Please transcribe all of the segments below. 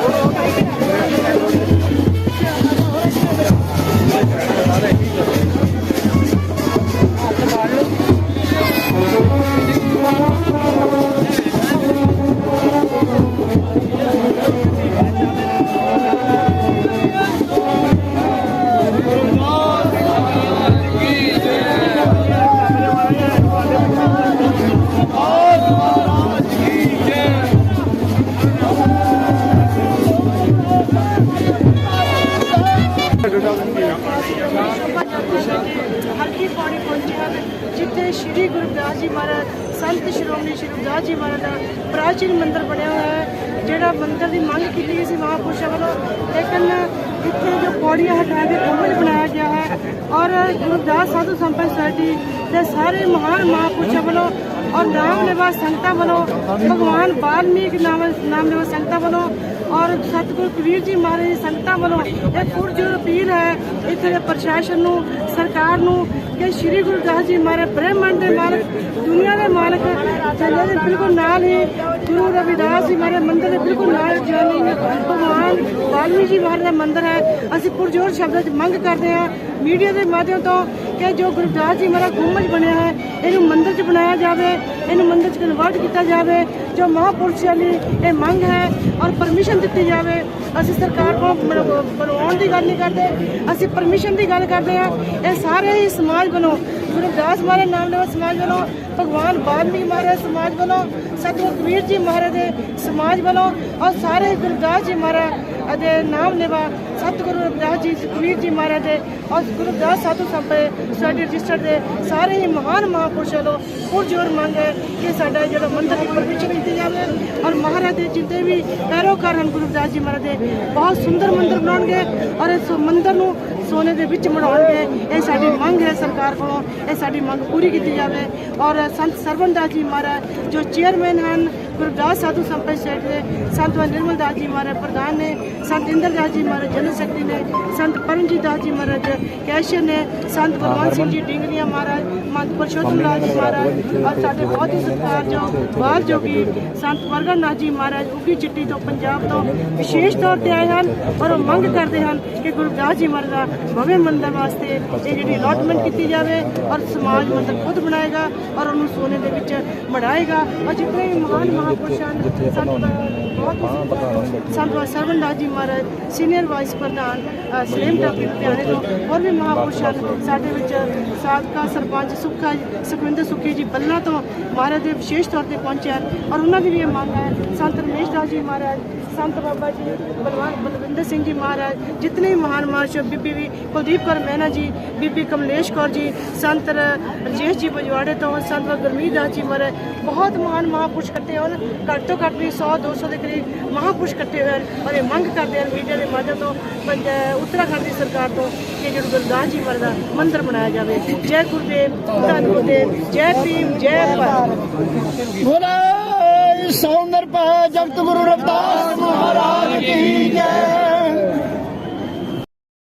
Oh, okay. ਸ਼੍ਰੀ ਰਵਿਦਾਸ ਜੀ ਮਹਾਰਾਜ ਦਾ ਪ੍ਰਾਚੀਨ ਮੰਦਿਰ ਬਣਿਆ ਹੋਇਆ ਹੈ, ਜਿਹੜਾ ਮੰਦਿਰ ਦੀ ਮੰਗ ਕੀਤੀ ਗਈ ਸੀ ਮਹਾਪੁਰਸ਼ਾਂ ਵੱਲੋਂ। ਲੇਕਿਨ ਇੱਥੇ ਜੋ ਪੌੜੀਆਂ ਹਟਾ ਕੇ ਗੁੰਬਜ ਬਣਾਇਆ ਗਿਆ ਹੈ ਔਰ ਗੁਰਦਾਸ ਸਾਧੂ ਸੰਪਰਕ ਸੁਸਾਇਟੀ ਦੇ ਸਾਰੇ ਮਹਾਨ ਮਹਾਪੁਰਸ਼ਾਂ ਵੱਲੋਂ ਔਰ ਨਾਮ ਲੈਵਾ ਸੰਗਤਾਂ ਵੱਲੋਂ, ਭਗਵਾਨ ਬਾਲਮੀਕ ਨਾਮ ਨਾਮ ਲੈਵਾ ਸੰਗਤਾਂ ਵੱਲੋਂ ਔਰ ਸਤਿਗੁਰੂ ਕਬੀਰ ਜੀ ਮਹਾਰਾਜ ਦੀ ਸੰਗਤਾਂ ਵੱਲੋਂ ਇਹ ਪੁਰਜੋਰ ਅਪੀਲ ਹੈ, ਇੱਥੇ ਦੇ ਪ੍ਰਸ਼ਾਸਨ ਨੂੰ, ਸਰਕਾਰ ਨੂੰ ਕਿ ਸ੍ਰੀ ਗੁਰੂ ਰਵਿਦਾਸ ਜੀ ਮਹਾਰਾਜ ਬ੍ਰਹਮੰਡ ਦੇ ਮਾਲਕ, ਦੁਨੀਆ ਦੇ ਮਾਲਕ ਜਿਹਨਾਂ ਦੇ ਬਿਲਕੁਲ ਨਾਲ ਹੀ। ਗੁਰੂ ਰਵਿਦਾਸ ਜੀ ਮਹਾਰਾਜ ਮੰਦਿਰ ਦੇ ਬਿਲਕੁਲ ਨਾਲ ਜਾਨੀ ਭਗਵਾਨ ਵਾਲਮੀਕ ਜੀ ਮਹਾਰਾਜ ਦਾ ਮੰਦਿਰ ਹੈ। ਅਸੀਂ ਪੁਰਜੋਰ ਸ਼ਬਦਾਂ 'ਚ ਮੰਗ ਕਰਦੇ ਹਾਂ ਮੀਡੀਆ ਦੇ ਮਾਧਿਅਮ ਤੋਂ ਕਿ ਜੋ ਗੁਰਦਾਸ ਜੀ ਮਹਾਰਾਜ ਗੁੰਮਜ ਬਣਿਆ ਹੈ, ਇਹਨੂੰ ਮੰਦਿਰ 'ਚ ਬਣਾਇਆ ਜਾਵੇ। ਇਹਨੂੰ ਮੰਦਰ 'ਚ ਕਨਵਰਟ ਕੀਤਾ ਜਾਵੇ, ਜੋ ਮਹਾਪੁਰਸ਼ਾਂ ਦੀ ਇਹ ਮੰਗ ਹੈ ਔਰ ਪਰਮਿਸ਼ਨ ਦਿੱਤੀ ਜਾਵੇ। ਅਸੀਂ ਸਰਕਾਰ ਕੋਲ ਬਣਵਾਉਣ ਦੀ ਗੱਲ ਨਹੀਂ ਕਰਦੇ, ਅਸੀਂ ਪਰਮਿਸ਼ਨ ਦੀ ਗੱਲ ਕਰਦੇ ਹਾਂ। ਇਹ ਸਾਰੇ ਹੀ ਸਮਾਜ ਵੱਲੋਂ ਗੁਰੂ ਰਵਿਦਾਸ ਮਹਾਰਾਜ ਨਾਮ ਲੈਵਾ ਸਮਾਜ ਵੱਲੋਂ ਭਗਵਾਨ ਵਾਲਮੀਕ ਮਹਾਰਾਜ ਸਮਾਜ ਵੱਲੋਂ ਸਤਿਗੁਰੂ ਕਬੀਰ ਜੀ ਮਹਾਰਾਜ ਦੇ ਸਮਾਜ ਵੱਲੋਂ ਔਰ ਸਾਰੇ ਹੀ ਗੁਰੂ ਜੀ ਮਹਾਰਾਜ ਅਤੇ ਨਾਮ ਲੈਵਾ ਸਤਿਗੁਰੂ ਰਵਿਦਾਸ ਜੀ ਕਬੀਰ ਜੀ ਮਹਾਰਾਜ ਦੇ ਔਰ ਗੁਰੂ ਦਾਸ ਸਾਧੂ ਸੰਪੇ ਸਾਡੇ ਰਜਿਸਟਰ ਦੇ ਸਾਰੇ ਹੀ ਮਹਾਨ ਮਹਾਪੁਰਸ਼ਾਂ ਵੱਲੋਂ ਪੁਰਜੋਰ ਮੰਗ ਹੈ ਕਿ ਸਾਡਾ ਜਿਹੜਾ ਮੰਦਰ ਦੀ ਪਰਮਿਸ਼ਨ ਦਿੱਤੀ ਜਾਵੇ ਔਰ ਮਹਾਰਾਜ ਦੇ ਜਿੰਨੇ ਵੀ ਪੈਰੋਕਾਰ ਹਨ, ਗੁਰੂ ਰਵਿਦਾਸ ਜੀ ਮਹਾਰਾਜ ਦੇ, ਬਹੁਤ ਸੁੰਦਰ ਮੰਦਰ ਬਣਾਉਣਗੇ ਔਰ ਇਸ ਮੰਦਰ ਨੂੰ ਸੋਨੇ ਦੇ ਵਿੱਚ ਬਣਾਉਣਗੇ ਇਹ ਸਾਡੀ ਮੰਗ ਹੈ ਸਰਕਾਰ ਕੋਲੋਂ, ਇਹ ਸਾਡੀ ਮੰਗ ਪੂਰੀ ਕੀਤੀ ਜਾਵੇ ਔਰ ਸੰਤ ਸਰਵਨਦਾਸ ਜੀ ਮਹਾਰਾਜ ਜੋ ਚੇਅਰਮੈਨ ਹਨ ਗੁਰਦਾਸ ਸਾਧੂ ਸੰਪਤ ਸੋਸਾਇਟੀ ਦੇ ਸੰਤ ਨਿਰਮਲ ਦਾਸ ਜੀ ਮਹਾਰਾਜ ਪ੍ਰਧਾਨ ਨੇ ਸੰਤ ਇੰਦਰਦਾਸ ਜੀ ਮਹਾਰਾਜ ਜਨਰਲ ਸੈਕਟਰੀ ਨੇ ਸੰਤ ਪਰਮਜੀਤ ਦਾਸ ਜੀ ਮਹਾਰਾਜ ਕੈਸ਼ੀਅਰ ਨੇ ਸੰਤ ਗੁਰਵੰਤ ਸਿੰਘ ਜੀ ਡਿੰਗਰੀਆ ਮਹਾਰਾਜ ਮੰਤ ਪਰਸ਼ੋਤਮ ਲਾਲ ਜੀ ਮਹਾਰਾਜ ਔਰ ਸਾਡੇ ਬਹੁਤ ਹੀ ਸਤਿਕਾਰਯੋਗ ਬਾਲ ਜੋਗੀ ਸੰਤ ਵਰਗਨ ਨਾਥ ਜੀ ਮਹਾਰਾਜ ਉਗੀ ਚਿੱਟੀ ਤੋਂ ਪੰਜਾਬ ਤੋਂ ਵਿਸ਼ੇਸ਼ ਤੌਰ ਤੇ ਆਏ ਹਨ ਔਰ ਉਹ ਮੰਗ ਕਰਦੇ ਹਨ ਕਿ ਗੁਰਦਾਸ ਜੀ ਮਹਾਰਾਜ ਦਾ ਭਵਯ ਮੰਦਰ ਵਾਸਤੇ ਇਹ ਜਿਹੜੀ ਅਲਾਟਮੈਂਟ ਕੀਤੀ ਜਾਵੇ ਔਰ ਸਮਾਜ ਮੰਦਰ ਖੁਦ ਬਣਾਏਗਾ ਔਰ ਉਹਨੂੰ ਸੋਨੇ ਦੇ ਵਿੱਚ ਮੜਾਏਗਾ। ਔਰ ਜਿਤਨੇ ਵੀ ਮਹਾਨ ਮਹਾਪੁਰਸ਼ ਹਨ ਸੰਤ ਬਹੁਤ ਸੰਤ ਸਰਵਨਦਾਸ ਜੀ ਮਹਾਰਾਜ ਸੀਨੀਅਰ ਵਾਈਸ ਪ੍ਰਧਾਨ ਸਲੇਮ ਟਾਪੀ ਲੁਧਿਆਣੇ ਤੋਂ ਹੋਰ ਵੀ ਮਹਾਪੁਰਸ਼ ਸਾਡੇ ਵਿੱਚ ਸਾਬਕਾ ਸਰਪੰਚ ਸੁੱਖਾ ਸੁਖਵਿੰਦਰ ਸੁੱਖੀ ਜੀ ਬੱਲਾ ਤੋਂ ਮਹਾਰਾਜ ਦੇ ਵਿਸ਼ੇਸ਼ ਤੌਰ ਤੇ ਪਹੁੰਚੇ ਹਨ ਔਰ ਉਹਨਾਂ ਦੀ ਵੀ ਇਹ ਮੰਗ ਹੈ। ਸੰਤ ਰਮੇਸ਼ ਦਾਸ ਜੀ ਮਹਾਰਾਜ ਸੰਤ ਬਾਬਾ ਜੀ ਬਲਵਾਨ ਬਲਵਿੰਦਰ ਸਿੰਘ ਜੀ ਮਹਾਰਾਜ, ਜਿਤਨੇ ਵੀ ਮਹਾਨ ਮਹਾਂਸ਼ੋ ਬੀਬੀ ਵੀ, ਕੁਲਦੀਪ ਕੌਰ ਮਹਿਣਾ ਜੀ, ਬੀਬੀ ਕਮਲੇਸ਼ ਕੌਰ ਜੀ, ਸੰਤ ਰਜੇਸ਼ ਜੀ ਬਜਵਾੜੇ ਤੋਂ, ਸੰਤ ਗੁਰਮੀਤ ਦਾਸ ਜੀ ਮਹਾਰਾਜ, ਬਹੁਤ ਮਹਾਨ ਮਹਾਂਪੁਰਸ਼ ਇਕੱਠੇ ਹੋਣ, ਘੱਟ ਤੋਂ ਘੱਟ ਵੀ 100 200 ਦੇ ਕਰੀਬ ਮਹਾਂਪੁਰਸ਼ ਇਕੱਠੇ ਹੋਏ ਹਨ ਔਰ ਇਹ ਮੰਗ ਕਰਦੇ ਹਨ ਮੀਡੀਆ ਦੇ ਮਾਧਿਅਮ ਤੋਂ, ਪੰਜ, ਉੱਤਰਾਖੰਡ ਦੀ ਸਰਕਾਰ ਤੋਂ, ਕਿ ਜਿਹੜਾ ਗੁਰਦਾਸ ਜੀ ਮਹਾਰਾਜ ਦਾ ਮੰਦਿਰ ਬਣਾਇਆ ਜਾਵੇ। ਜੈ ਗੁਰਦੇਵ, ਧੰਨ ਗੁਰਦੇਵ, ਜੈ ਭੀਮ, ਜੈ ਭਾਰਤ। बोले सौंदर पा जगत गुरु रविदास महाराज की जय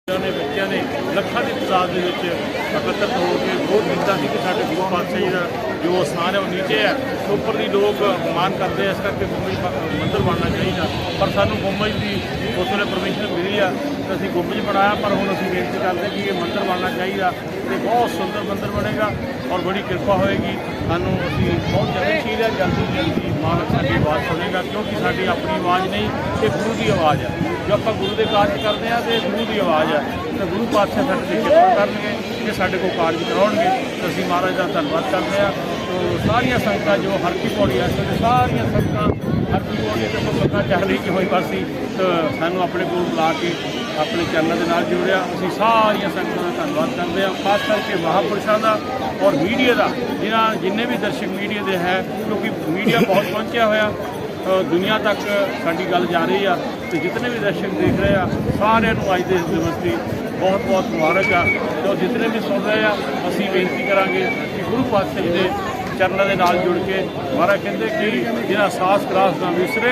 ਨੇ ਬੱਚਿਆਂ ਨੇ ਲੱਖਾਂ ਦੀ ਤਾਦਾਦ ਦੇ ਵਿੱਚ ਇਕੱਤਰ ਹੋ ਕੇ ਬਹੁਤ ਕੀਤਾ ਸੀ ਕਿ ਸਾਡੇ ਗੁਰੂ ਪਾਤਸ਼ਾਹ ਜੀ ਦਾ ਜੋ ਸਥਾਨ ਹੈ ਉਹ ਨੀਚੇ ਹੈ ਤੇ ਉੱਪਰ ਦੀ ਲੋਕ ਮਾਨ ਕਰਦੇ ਆ ਇਸ ਕਰਕੇ ਗੁੰਬਜ ਬ- ਮੰਦਿਰ ਬਣਨਾ ਚਾਹੀਦਾ ਪਰ ਸਾਨੂੰ ਗੁੰਬਜ ਦੀ ਉਸ ਵੇਲੇ ਪਰਮਿਸ਼ਨ ਮਿਲੀ ਆ ਤੇ ਅਸੀਂ ਗੁੰਬਜ ਬਣਾਇਆ ਪਰ ਹੁਣ ਅਸੀਂ ਬੇਨਤੀ ਕਰਦੇ ਕਿ ਇਹ ਮੰਦਿਰ ਬਣਨਾ ਚਾਹੀਦਾ ਤੇ ਬਹੁਤ ਸੁੰਦਰ ਮੰਦਿਰ ਬਣੇਗਾ ਔਰ ਬੜੀ ਕਿਰਪਾ ਹੋਏਗੀ। ਸਾਨੂੰ ਅਸੀਂ ਬਹੁਤ ਜਲਦੀ ਹੈ, ਜਲਦੀ ਜਲਦੀ ਮਾਲਕ ਸਾਡੀ ਆਵਾਜ਼ ਸੁਣੇਗਾ, ਕਿਉਂਕਿ ਸਾਡੀ ਆਪਣੀ ਆਵਾਜ਼ ਨਹੀਂ, ਇਹ ਗੁਰੂ ਦੀ ਆਵਾਜ਼ ਹੈ। ਜੋ ਆਪਾਂ ਗੁਰੂ ਦੇ ਕਾਰਜ ਕਰਦੇ ਆ ਤੇ ਇਹ ਗੁਰੂ ਦੀ ਆਵਾਜ਼ ਹੈ। ਤਾਂ ਗੁਰੂ ਪਾਤਸ਼ਾਹ ਸਾਡੇ ਤੇ ਕਿਰਪਾ ਕਰਨਗੇ ਕਿ ਸਾਡੇ ਕੋਲ ਕਾਰਜ ਕਰਾਉਣਗੇ। ਤੇ ਅਸੀਂ ਮਹਾਰਾਜ ਦਾ ਧੰਨਵਾਦ ਕਰਦੇ ਆ ਤੋ ਸਾਰੀਆਂ ਸੰਗਤਾਂ ਜੋ ਹਰਕੀ ਪੌੜੀ ਆ ਸਾਰੀਆਂ ਸੰਗਤਾਂ ਹਰਕੀ ਪੌੜੀ ਤੇ ਮੁਕੱਦਮਾ ਚੱਲ ਕਿ ਹੋਈ ਵਾਸੀ ਸਾਨੂੰ ਆਪਣੇ ਕੋਲ ਬੁਲਾ ਕੇ ਆਪਣੇ ਚਰਨਾਂ ਦੇ ਨਾਲ ਜੁੜਿਆ। ਅਸੀਂ ਸਾਰੀਆਂ ਸੰਗਤਾਂ ਦਾ ਧੰਨਵਾਦ ਕਰਦੇ ਹਾਂ। ਖਾਸ ਕਰਕੇ ਮਹਾਪੁਰਸ਼ਾਂ ਦਾ ਔਰ ਮੀਡੀਆ ਦਾ, ਜਿਨ੍ਹਾਂ ਜਿੰਨੇ ਵੀ ਦਰਸ਼ਕ ਮੀਡੀਆ ਦੇ ਹੈ, ਕਿਉਂਕਿ ਮੀਡੀਆ ਬਹੁਤ ਪਹੁੰਚਿਆ ਹੋਇਆ ਦੁਨੀਆ ਤੱਕ ਸਾਡੀ ਗੱਲ ਜਾ ਰਹੀ ਆ ਤੇ ਜਿਤਨੇ ਵੀ ਦਰਸ਼ਕ ਦੇਖ ਰਹੇ ਆ, ਸਾਰਿਆਂ ਨੂੰ ਅੱਜ ਦੇ ਇਸ ਦਿਵਸ ਦੀ ਬਹੁਤ ਬਹੁਤ ਮੁਬਾਰਕ ਆ। ਤੇ ਉਹ ਜਿਤਨੇ ਵੀ ਸੁਣ ਰਹੇ ਆ, ਅਸੀਂ ਬੇਨਤੀ ਕਰਾਂਗੇ ਕਿ ਗੁਰੂ ਪਾਤਸ਼ਾਹ ਦੇ ਚਰਨਾਂ ਦੇ ਨਾਲ ਜੁੜ ਕੇ ਮਹਾਰਾਜ ਕਹਿੰਦੇ ਕਿ ਜਿਹੜਾ ਸਾਸ ਕਲਾਸ ਨਾ ਵਿਸਰੇ,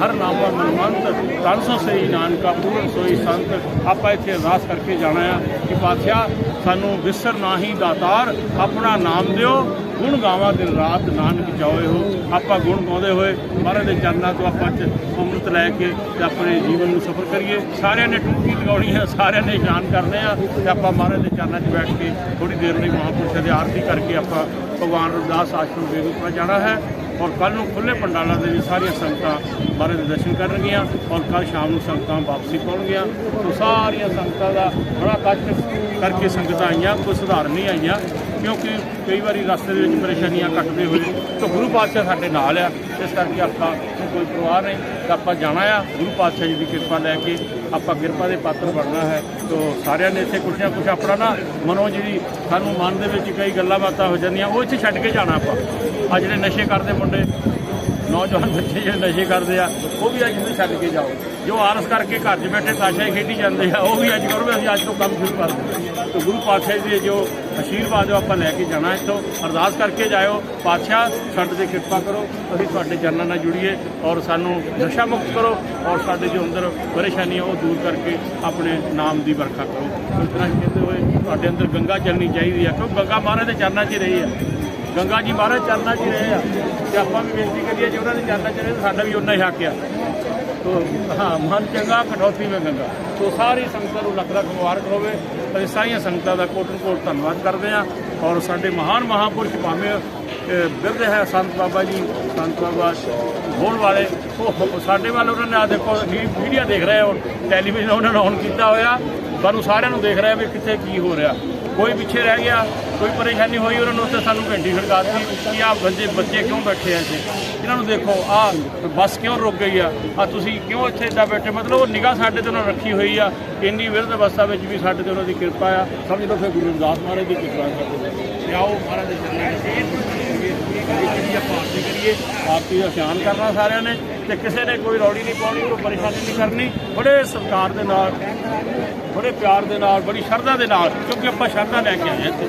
ਹਰ ਨਾਮਾ ਮਨਮੰਤ, ਤਨ ਸੋ ਸਹੀ ਨਾਨਕਾ, ਪੂਰਨ ਸੋਈ ਸੰਤ, ਆਪਾਂ ਇੱਥੇ ਅਰਦਾਸ ਕਰਕੇ ਜਾਣਾ ਆ ਕਿ ਪਾਤਸ਼ਾਹ ਸਾਨੂੰ ਵਿਸਰ ਨਾਹੀ ਦਾਤਾਰ ਆਪਣਾ ਨਾਮ ਦਿਓ। ਗੁਣ ਗਾਵਾਂ ਦਿਨ ਰਾਤ, ਨਾਨਕ ਜਾਓਏ ਹੋ ਆਪਾਂ ਗੁਣ ਗਾਉਂਦੇ ਹੋਏ ਮਹਾਰਾਜ ਦੇ ਚਰਨਾਂ ਤੋਂ ਆਪਾਂ ਚ ਅੰਮ੍ਰਿਤ ਲੈ ਕੇ ਤੇ ਆਪਣੇ ਜੀਵਨ ਨੂੰ ਸਫ਼ਰ ਕਰੀਏ। ਸਾਰਿਆਂ ਨੇ ਟੂਕੀ ਲਗਾਉਣੀ ਹੈ ਸਾਰਿਆਂ ਨੇ ਇਸ਼ਨਾਨ ਕਰਨੇ ਆ ਤੇ ਆਪਾਂ ਮਹਾਰਾਜ ਦੇ ਚਰਨਾਂ 'ਚ ਬੈਠ ਕੇ ਥੋੜੀ ਦੇਰ ਲਈ ਮਹਾਂਪੁਰਸ਼ਾਂ ਦੀ ਆਰਤੀ ਕਰਕੇ ਆਪਾਂ ਭਗਵਾਨ ਰਵਿਦਾਸ ਆਸ਼ਰਮ ਬੇਗੂਪੁਰਾ ਜਾਣਾ ਹੈ। ਔਰ ਕੱਲ ਨੂੰ ਖੁੱਲੇ ਪੰਡਾਲਾਂ ਦੇ ਵਿੱਚ ਸਾਰੀਆਂ ਸੰਗਤਾਂ ਬਾਰੇ ਦੇ ਦਰਸ਼ਨ ਕਰਨਗੀਆਂ ਔਰ ਕੱਲ ਸ਼ਾਮ ਨੂੰ ਸੰਗਤਾਂ ਵਾਪਸੀ ਪਾਉਣਗੀਆਂ। ਸੋ ਸਾਰੀਆਂ ਸੰਗਤਾਂ ਦਾ ਬੜਾ ਕਸ਼ਟ ਕਰਕੇ ਸੰਗਤਾਂ ਆਈਆਂ, ਕੋਈ ਸੁਧਾਰ ਨਹੀਂ ਆਈਆਂ, ਕਿਉਂਕਿ ਕਈ ਵਾਰੀ ਰਸਤੇ ਦੇ ਵਿੱਚ ਪਰੇਸ਼ਾਨੀਆਂ ਕੱਟਦੇ ਹੋਏ ਤਾਂ ਗੁਰੂ ਪਾਤਸ਼ਾਹ ਸਾਡੇ ਨਾਲ ਆ। ਇਸ ਕਰਕੇ ਆਪਾਂ ਨੂੰ ਕੋਈ ਪਰਵਾਹ ਨਹੀਂ, ਤਾਂ ਆਪਾਂ ਜਾਣਾ ਆ। ਗੁਰੂ ਪਾਤਸ਼ਾਹ ਜੀ ਦੀ ਕਿਰਪਾ ਲੈ ਕੇ ਆਪਾਂ ਕਿਰਪਾ ਦੇ ਪਾਤਰ ਬਣਨਾ ਹੈ। ਤੋਂ ਸਾਰਿਆਂ ਨੇ ਇੱਥੇ ਕੁਛ ਨਾ ਕੁਛ ਆਪਣਾ ਨਾ ਮਨੋ ਜਿਹੜੀ ਸਾਨੂੰ ਮਨ ਦੇ ਵਿੱਚ ਕਈ ਗੱਲਾਂ ਬਾਤਾਂ ਹੋ ਜਾਂਦੀਆਂ, ਉਹ ਇੱਥੇ ਛੱਡ ਕੇ ਜਾਣਾ ਆਪਾਂ। ਆ ਜਿਹੜੇ ਨਸ਼ੇ ਕਰਦੇ ਮੁੰਡੇ, ਨੌਜਵਾਨ ਬੱਚੇ ਜਿਹੜੇ ਨਸ਼ੇ ਕਰਦੇ ਆ, ਉਹ ਵੀ ਅੱਜ ਇੱਥੇ ਛੱਡ ਕੇ ਜਾਓ। ਜੋ ਆਰਸ ਕਰਕੇ ਘਰ 'ਚ ਬੈਠੇ ਤਾਸ਼ਾ ਖੇਡੀ ਜਾਂਦੇ ਆ, ਉਹ ਵੀ ਅੱਜ ਕਰੋ, ਵੀ ਅਸੀਂ ਅੱਜ ਤੋਂ ਕੰਮ ਸ਼ੁਰੂ ਕਰ ਦਿੰਦੇ ਤੇ ਗੁਰੂ ਪਾਤਸ਼ਾਹ ਜੀ ਦੇ ਜੋ ਆਸ਼ੀਰਵਾਦ ਉਹ ਆਪਾਂ ਲੈ ਕੇ ਜਾਣਾ ਇੱਥੋਂ, ਅਰਦਾਸ ਕਰਕੇ ਜਾਇਓ, ਪਾਤਸ਼ਾਹ ਸਾਡੇ ਤੇ ਕਿਰਪਾ ਕਰੋ, ਅਸੀਂ ਤੁਹਾਡੇ ਚਰਨਾਂ ਨਾਲ ਜੁੜੀਏ ਔਰ ਸਾਨੂੰ ਨਸ਼ਾ ਮੁਕਤ ਕਰੋ ਔਰ ਸਾਡੇ ਜੋ ਅੰਦਰ ਪਰੇਸ਼ਾਨੀਆਂ ਉਹ ਦੂਰ ਕਰਕੇ ਆਪਣੇ ਨਾਮ ਦੀ ਵਰਖਾ ਕਰੋ। ਇਸ ਤਰ੍ਹਾਂ ਕਹਿੰਦੇ ਹੋਏ, ਤੁਹਾਡੇ ਅੰਦਰ ਗੰਗਾ ਚੱਲਣੀ ਚਾਹੀਦੀ ਆ, ਕਿਉਂ ਗੰਗਾ ਮਹਾਰਾਜ ਦੇ ਚਰਨਾਂ 'ਚ ਰਹੀ ਆ। ਗੰਗਾ ਜੀ ਮਹਾਰਾਜ ਚਰਨਾਂ 'ਚ ਹੀ ਰਹੇ ਆ। ਤੇ ਆਪਾਂ ਵੀ ਬੇਨਤੀ ਕਰੀਏ, ਜੇ ਉਹਨਾਂ ਦੇ ਚਰਨਾਂ 'ਚ ਰਹੇ ਤਾਂ ਸਾਡਾ ਵੀ ਉਹਨਾਂ ਹੀ ਹੱਕ ਆ। ਤੋ ਹਾਂ ਮਨ ਚੰਗਾ ਕਟੌਤੀ ਵਿੱਚ ਗੰਗਾ। ਤੋ ਸਾਰੀ ਸੰਗਤਾਂ ਨੂੰ ਲੱਖ ਲੱਖ ਮੁਬਾਰਕ ਹੋਵੇ। ਅਸੀਂ ਸਾਰੀਆਂ ਸੰਗਤਾਂ ਦਾ ਕੋਟਨ ਕੋਟ ਧੰਨਵਾਦ ਕਰਦੇ ਹਾਂ ਔਰ ਸਾਡੇ ਮਹਾਨ ਮਹਾਪੁਰਸ਼ ਭਾਵੇਂ ਅਹ, ਬਿਰਧ ਹੈ ਸੰਤ ਬਾਬਾ ਜੀ ਸੰਤ ਬਾਬਾ ਹੋਣ ਵਾਲੇ। ਉਹ ਸਾਡੇ ਵੱਲ ਉਹਨਾਂ ਨੇ ਆ ਦੇਖੋ ਮੀਡੀਆ ਦੇਖ ਰਹੇ ਹੋ ਟੈਲੀਵਿਜ਼ਨ ਉਹਨਾਂ ਨੇ ਔਨ ਕੀਤਾ ਹੋਇਆ। ਸਾਨੂੰ ਸਾਰਿਆਂ ਨੂੰ ਦੇਖ ਰਿਹਾ ਵੀ ਕਿੱਥੇ ਕੀ ਹੋ ਰਿਹਾ। ਕੋਈ ਪਿੱਛੇ ਰਹਿ ਗਿਆ ਕੋਈ ਪਰੇਸ਼ਾਨੀ ਹੋਈ ਉਹਨਾਂ ਨੂੰ ਉੱਥੇ ਸਾਨੂੰ ਘੰਟੀ ਖੜਕਾ ਦਿੱਤੀ ਕਿ ਆਹ ਬੰਦੇ ਬੱਚੇ ਕਿਉਂ ਬੈਠੇ ਆ ਇੱਥੇ? ਇਹਨਾਂ ਨੂੰ ਦੇਖੋ ਆ ਬੱਸ ਕਿਉਂ ਰੁਕ ਗਈ ਆ? ਆ ਤੁਸੀਂ ਕਿਉਂ ਇੱਥੇ ਏਦਾਂ ਬੈਠੇ? ਮਤਲਬ ਉਹ ਨਿਗਾਹ ਸਾਡੇ ਤੇ ਉਹਨਾਂ ਨੇ ਰੱਖੀ ਹੋਈ ਆ। ਇੰਨੀ ਵਿਰਧ ਅਵਸਥਾ ਵਿੱਚ ਵੀ ਸਾਡੇ ਤੇ ਉਹਨਾਂ ਦੀ ਕਿਰਪਾ ਆ। ਸਮਝ ਲਓ ਫਿਰ ਗੁਰੂ ਰਵਿਦਾਸ ਮਹਾਰਾਜ ਦੀ ਕਿਰਪਾ ਕਰਦੇ ਆਓ ਮਹਾਰਾਜ ਦੇ ਚਰਨਾਂ ਆਰਤੀ ਕਰੀਏ ਆਰਤੀ ਦਾ ਧਿਆਨ ਕਰਨਾ ਸਾਰਿਆਂ ਨੇ ਤੇ ਕਿਸੇ ਨੇ ਕੋਈ ਰੌਲੀ ਨਹੀਂ ਪਾਉਣੀ ਕੋਈ ਪਰੇਸ਼ਾਨੀ ਨਹੀਂ ਕਰਨੀ। ਬੜੇ ਸਤਿਕਾਰ ਦੇ ਨਾਲ ਬੜੇ ਪਿਆਰ ਦੇ ਨਾਲ ਬੜੀ ਸ਼ਰਧਾ ਦੇ ਨਾਲ ਕਿਉਂਕਿ ਆਪਾਂ ਸ਼ਰਧਾ ਲੈ ਕੇ ਆਏ ਹਾਂ ਇੱਥੇ।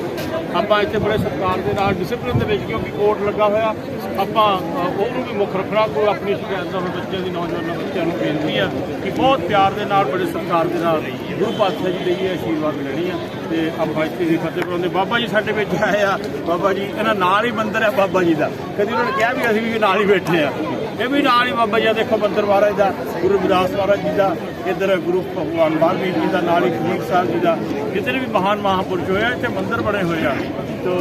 ਆਪਾਂ ਇੱਥੇ ਬੜੇ ਸਤਿਕਾਰ ਦੇ ਨਾਲ ਡਿਸਪਲਿਨ ਦੇ ਵਿੱਚ ਕਿਉਂਕਿ ਕੋਰਟ ਲੱਗਾ ਹੋਇਆ, ਆਪਾਂ ਉਹਨੂੰ ਵੀ ਮੁੱਖ ਰੱਖਣਾ, ਕੋਈ ਆਪਣੀ ਸ਼ਿਕਾਇਤ ਦਾ ਬੱਚਿਆਂ ਦੀ, ਨੌਜਵਾਨਾਂ ਬੱਚਿਆਂ ਨੂੰ ਬੇਨਤੀ ਆ ਕਿ ਬਹੁਤ ਪਿਆਰ ਦੇ ਨਾਲ, ਬੜੇ ਸਤਿਕਾਰ ਦੇ ਨਾਲ ਗੁਰੂ ਪਾਤਸ਼ਾਹ ਜੀ ਦੇ ਆਸ਼ੀਰਵਾਦ ਲੈਣੀ ਆ ਤੇ ਆਪਾਂ ਇੱਥੇ ਦੀ ਫਤਿਹ ਕਰਾਉਂਦੇ ਬਾਬਾ ਜੀ ਸਾਡੇ ਵਿੱਚ ਆਏ ਆ, ਬਾਬਾ ਜੀ, ਇਹਨਾਂ ਨਾਲ ਹੀ ਮੰਦਰ ਹੈ ਬਾਬਾ ਜੀ ਦਾ। ਕਦੀ ਉਹਨਾਂ ਨੇ ਕਿਹਾ ਵੀ ਅਸੀਂ ਵੀ ਨਾਲ ਹੀ ਬੈਠੇ ਆ। ਇਹ ਵੀ ਨਾਲ ਹੀ ਬਾਬਾ ਜੀ ਦੇਖੋ ਮੰਦਿਰ ਮਹਾਰਾਜ ਦਾ ਗੁਰੂ ਰਵਿਦਾਸ ਮਹਾਰਾਜ ਜੀ ਦਾ ਇੱਧਰ ਗੁਰੂ ਭਗਵਾਨ ਵਾਲਮੀਕ ਜੀ ਦਾ ਨਾਲ ਹੀ ਕਬੀਰ ਸਾਹਿਬ ਜੀ ਦਾ। ਜਿਤਨੇ ਵੀ ਮਹਾਨ ਮਹਾਪੁਰਸ਼ ਹੋਏ ਇੱਥੇ ਮੰਦਿਰ ਬਣੇ ਹੋਏ ਆ। ਤੋ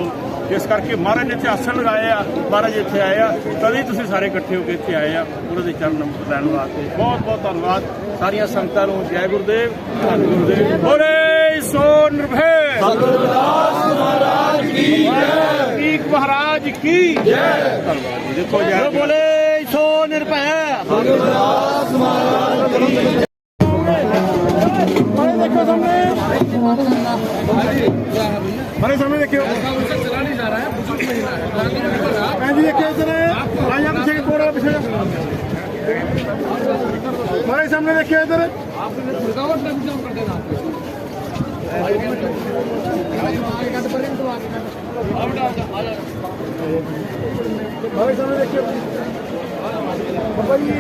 ਇਸ ਕਰਕੇ ਮਹਾਰਾਜ ਨੇ ਇੱਥੇ ਆਸਣ ਲਗਾਏ ਆ ਮਹਾਰਾਜ ਇੱਥੇ ਆਏ ਆ। ਤਦੇ ਤੁਸੀਂ ਸਾਰੇ ਇਕੱਠੇ ਹੋ ਕੇ ਇੱਥੇ ਆਏ ਆ। ਉਹਨਾਂ ਦੇ ਚਰਨ ਨਮਸਕਾਰ ਲੈਣ ਵਾਸਤੇ। ਬਹੁਤ ਬਹੁਤ ਧੰਨਵਾਦ। ਸਾਰੀਆਂ ਸੰਗਤਾਂ ਨੂੰ ਜੈ ਗੁਰਦੇਵ ਧੰਨ ਗੁਰਦੇਵ। ਬੋਲੇ ਸੋ ਨਿਰਭੈ। ਇੱਕ ਮਹਾਰਾਜ ਕੀ ਜੈ। ਧੰਨਵਾਦ ਜੀ। ਦੇਖੋ ਜੈ। ਬੋਲੇ ਸੋ ਨਿਰਭੈ। ਮਾਰੇ ਦੇਖੋ ਸਾਹਮਣੇ ਮਾਰੇ ਸਾਹਮਣੇ ਦੇਖਿਓ। ਮੈਂ ਜੀ ਦੇਖਿਓ ਇਧਰ। ਆ ਪਿੱਛੇ ਕੋੜਾ ਪਿੱਛੇ। ਮਾਰੇ ਸਾਹਮਣੇ ਦੇਖਿਓ ਇਧਰ। ਮਾਰੇ ਸਾਹਮਣੇ ਦੇਖਿਓ। ਬਾਬਾ ਜੀ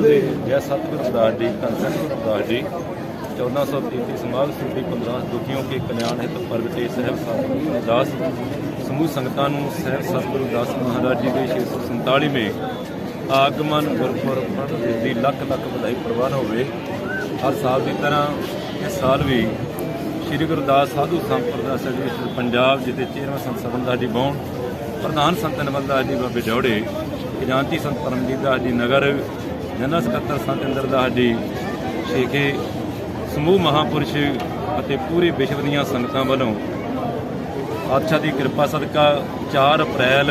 ਦੇ ਜੈ ਸਤਿਗੁਰ ਦਾਸ ਜੀ ਧੰਨ ਸਤਿਗੁਰ ਦਾਸ ਜੀ 1433 ਸਮਾਗ ਸੁਦੀ 15 ਦੁਖੀਆਂ ਕੇ ਕਲਿਆਣ ਹਿਤ ਪ੍ਰਗਟੇ ਸਹਿਬ ਸਤਿਗੁਰੂ ਦਾਸ ਸਮੂਹ ਸੰਗਤਾਂ ਨੂੰ ਸਹਿਬ ਸਤਿਗੁਰੂ ਦਾਸ ਮਹਾਰਾਜ ਜੀ ਦੇ 647ਵੇਂ ਆਗਮਨ ਗੁਰਪੁਰਬ ਦੀ ਲੱਖ ਲੱਖ ਵਧਾਈ ਪ੍ਰਵਾਨ ਹੋਵੇ। ਹਰ ਸਾਲ ਦੀ ਤਰ੍ਹਾਂ ਇਸ ਸਾਲ ਵੀ ਸ੍ਰੀ ਗੁਰਦਾਸ ਸਾਧੂ ਸੰਪਰਦਾ ਸਰਵਿਸ ਪੰਜਾਬ ਜਿੱਤੇ ਚੇਅਰਮੈਨ ਸੰਤ ਸਤਿੰਦਰ ਜੀ ਬੌਣ, ਪ੍ਰਧਾਨ ਸੰਤ ਨਵਲਦਾਸ ਜੀ ਬਾਬੇ ਜੋੜੇ, ਖਜ਼ਾਨਚੀ ਸੰਤ ਪਰਮਜੀਤ ਦਾਸ ਜੀ ਨਗਰ, ਜਨਰਲ ਸਕੱਤਰ ਸੰਤ ਇੰਦਰ ਦਾਸ ਜੀ ਸ਼ੇਖੇ ਸਮੂਹ ਮਹਾਪੁਰਸ਼ ਅਤੇ ਪੂਰੇ ਵਿਸ਼ਵ ਦੀਆਂ ਸੰਗਤਾਂ ਵੱਲੋਂ ਪਾਤਸ਼ਾਹ ਦੀ ਕਿਰਪਾ ਸਦਕਾ 4 ਅਪ੍ਰੈਲ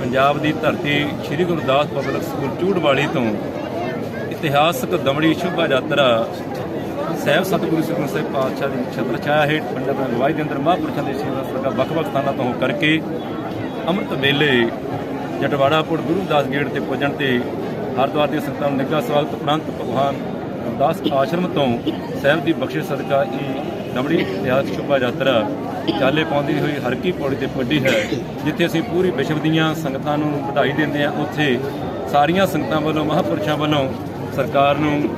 ਪੰਜਾਬ ਦੀ ਧਰਤੀ ਸ੍ਰੀ ਗੁਰਦਾਸ ਪਬਲਿਕ ਸਕੂਲ ਚੂੜਵਾਲੀ ਤੋਂ ਇਤਿਹਾਸਕ ਦਮੜੀ ਸ਼ੋਭਾ ਯਾਤਰਾ ਸਹਿਬ ਸਤਿਗੁਰੂ ਸ੍ਰੀ ਗੁਰੂ ਸਾਹਿਬ ਪਾਤਸ਼ਾਹ ਦੀ ਛਤਰ ਛਾਇਆ ਹੇਠ ਪੰਡਤ ਦੀ ਅਗਵਾਈ ਦੇ ਅੰਦਰ ਮਹਾਂਪੁਰਸ਼ਾਂ ਦੇ ਸੇਵਾ ਸਦਕਾ ਵੱਖ-ਵੱਖ ਸਥਾਨਾਂ ਤੋਂ ਕਰਕੇ ਅੰਮ੍ਰਿਤ ਵੇਲੇ ਜਟਵਾੜਾ ਪੁਰ ਗੁਰੂ ਦਾਸ ਗੇਟ ਤੇ ਪੁੱਜਣ ਤੇ ਹਰਿਦੁਆਰ ਦੀ ਸੰਗਤਾਂ ਨੂੰ ਨਿੱਘਾ ਸਵਾਗਤ ਉਪਰੰਤ ਭਗਵਾਨ ਗੁਰਦਾਸ ਆਸ਼ਰਮ ਤੋਂ ਸਹਿਬ ਦੀ ਬਖਸ਼ਿਸ਼ ਸਦਕਾ ਇਹ ਦਮੜੀ ਇਤਿਹਾਸਕ ਸ਼ੋਭਾ ਯਾਤਰਾ ਚਾਲੇ ਪਾਉਂਦੀ ਹੋਈ ਹਰ ਕੀ ਪੌੜੀ ਤੇ ਪੁੱਜੀ ਹੈ, ਜਿੱਥੇ ਅਸੀਂ ਪੂਰੀ ਵਿਸ਼ਵ ਦੀਆਂ ਸੰਗਤਾਂ ਨੂੰ ਵਧਾਈ ਦਿੰਦੇ ਹਾਂ, ਉੱਥੇ ਸਾਰੀਆਂ ਸੰਗਤਾਂ ਵੱਲੋਂ, ਮਹਾਂਪੁਰਸ਼ਾਂ ਵੱਲੋਂ ਸਰਕਾਰ ਨੂੰ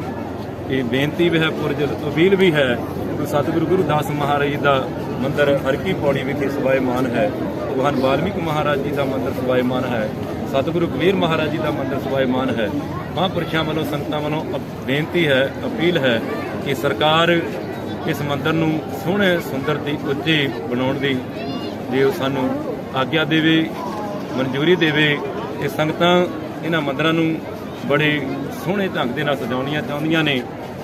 ਇਹ ਬੇਨਤੀ ਵੀ ਹੈ, ਪੁਰਜ ਅਪੀਲ ਵੀ ਹੈ ਕਿ ਸਤਿਗੁਰੂ ਗੁਰਦਾਸ ਮਹਾਰਾਜ ਜੀ ਦਾ ਮੰਦਿਰ ਹਰ ਕੀ ਪੌੜੀ ਵਿਖੇ ਸਵਾਇਮਾਨ ਹੈ। ਭਗਵਾਨ ਵਾਲਮੀਕ ਮਹਾਰਾਜ ਜੀ ਦਾ ਮੰਦਿਰ ਸਵਾਇਮਾਨ ਹੈ। ਸਤਿਗੁਰੂ ਕਬੀਰ ਮਹਾਰਾਜ ਜੀ ਦਾ ਮੰਦਿਰ ਸਵਾਇਮਾਨ ਹੈ। ਮਹਾਂਪੁਰਸ਼ਾਂ ਵੱਲੋਂ, ਸੰਗਤਾਂ ਵੱਲੋਂ ਅਪ- ਬੇਨਤੀ ਹੈ, ਅਪੀਲ ਹੈ ਕਿ ਸਰਕਾਰ ਇਸ ਮੰਦਰ ਨੂੰ ਸੋਹਣੇ ਸੁੰਦਰ ਤੇ ਉੱਚੇ ਬਣਾਉਣ ਦੀ ਜੇ ਉਹ ਸਾਨੂੰ ਆਗਿਆ ਦੇਵੇ, ਮਨਜ਼ੂਰੀ ਦੇਵੇ, ਇਹ ਸੰਗਤਾਂ ਇਹਨਾਂ ਮੰਦਰਾਂ ਨੂੰ ਬੜੇ ਸੋਹਣੇ ਢੰਗ ਦੇ ਨਾਲ ਸਜਾਉਣੀਆਂ ਚਾਹੁੰਦੀਆਂ ਨੇ,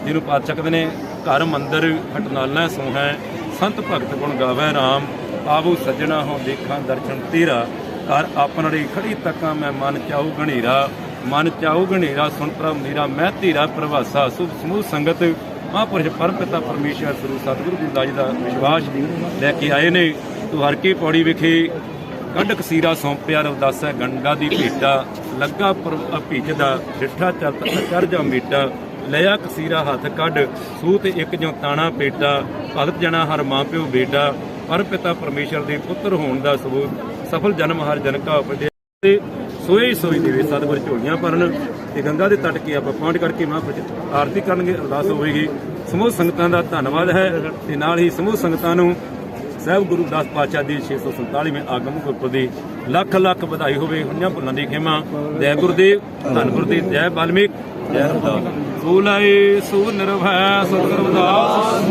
ਜਿਹਨੂੰ ਪਾਤ ਸਕਦੇ ਨੇ, ਘਰ ਮੰਦਰ ਖਟਨਾਲਾ ਸੋਹੈ ਸੰਤ ਭਗਤ ਗੁਣ ਗਾਵੇ RAM ਆਵੋ ਸੱਜਣਾ ਹੋ ਦੇਖਾਂ ਦਰਸ਼ਨ ਤੇਰਾ, ਘਰ ਆਪਣੜੀ ਖੜੀ ਤੱਕਾਂ ਮੈਂ ਮਨ ਚਾਉ ਗਣੀਰਾ ਮਨ ਚਾਉ ਗਣੀਰਾ ਸੁਣ ਪ੍ਰਭ ਮੇਰਾ, ਮੈਂ ਧੀਰਾ ਪ੍ਰਵਾਸਾ, ਸੁਭ ਸਮੂਹ ਸੰਗਤ ਮਹਾਂਪੁਰਸ਼ ਪਰਮਪਿਤਾ ਪਰਮੇਸ਼ਰ ਸ੍ਰੀ ਸਤਿਗੁਰੂ ਗੁਰਦਾਸ ਜੀ ਦਾ ਵਿਸ਼ਵਾਸ ਲੈ ਕੇ ਆਏ ਨੇ। ਤੂੰ ਹਰ ਕੀ ਪੌੜੀ ਵਿਖੇ ਕੱਢ ਕਸੀਰਾ ਸੌਂਪਿਆ, ਰਵਦਾਸਾ ਗੰਗਾ ਦੀ ਭੇਟਾ, ਲੱਗਾ ਭੀਜਦਾ ਡਿੱਠਾ ਚੱਲ ਚੜ ਜਾ ਮੀਟਾ, ਲਿਆ ਕਸੀਰਾ ਹੱਥ ਕੱਢ ਸੂ ਤੇ ਇੱਕ ਜੋ ਤਾਣਾ ਪੇਟਾ, ਭਗਤ ਜਣਾ ਹਰ ਮਾਂ ਪਿਓ ਬੇਟਾ ਪਰ ਪਿਤਾ ਪਰਮੇਸ਼ਰ ਦੇ ਪੁੱਤਰ ਹੋਣ ਦਾ ਸਬੂਤ, ਸਫਲ ਜਨਮ ਹਰ ਜਨ ਕਾ ਉਪਜੇ। ਤੇ ਸੋਏ ਸੋਈ ਦੇਵੇ ਸਤਿਗੁਰ ਝੋਲੀਆਂ ਭਰਨ ਤੇ ਗੰਗਾ ਦੇ ਤਟ ਕੇ ਆਪਾਂ ਪਹੁੰਚ ਕਰਕੇ ਮਹਾਂਪੁਰਸ਼ ਆਰਤੀ ਕਰਨਗੇ, ਅਰਦਾਸ ਹੋਵੇਗੀ। ਸਮੂਹ ਸੰਗਤਾਂ ਦਾ ਧੰਨਵਾਦ ਹੈ ਤੇ ਨਾਲ ਹੀ ਸਮੂਹ ਸੰਗਤਾਂ ਨੂੰ ਸਾਹਿਬ ਗੁਰੂ ਦਾਸ ਪਾਤਸ਼ਾਹ ਦੀ 647ਵੇਂ ਆਗਮਨ ਗੁਰਪੁਰਬ ਦੀ ਲੱਖ ਲੱਖ ਵਧਾਈ ਹੋਵੇ। ਹੁਣੀਆਂ ਭੁੱਲਾਂ ਦੀ ਖੇਮਾ। ਜੈ ਗੁਰਦੇਵ, ਧੰਨ ਗੁਰਦੇਵ, ਜੈ ਬਾਲਮੀਕ, ਜੈ ਰਵਿਦਾਸ ਸੂਲਾਏ ਸੂ ਨਿਰਭੈ, ਸਤਿਗੁਰੂ ਦਾਸ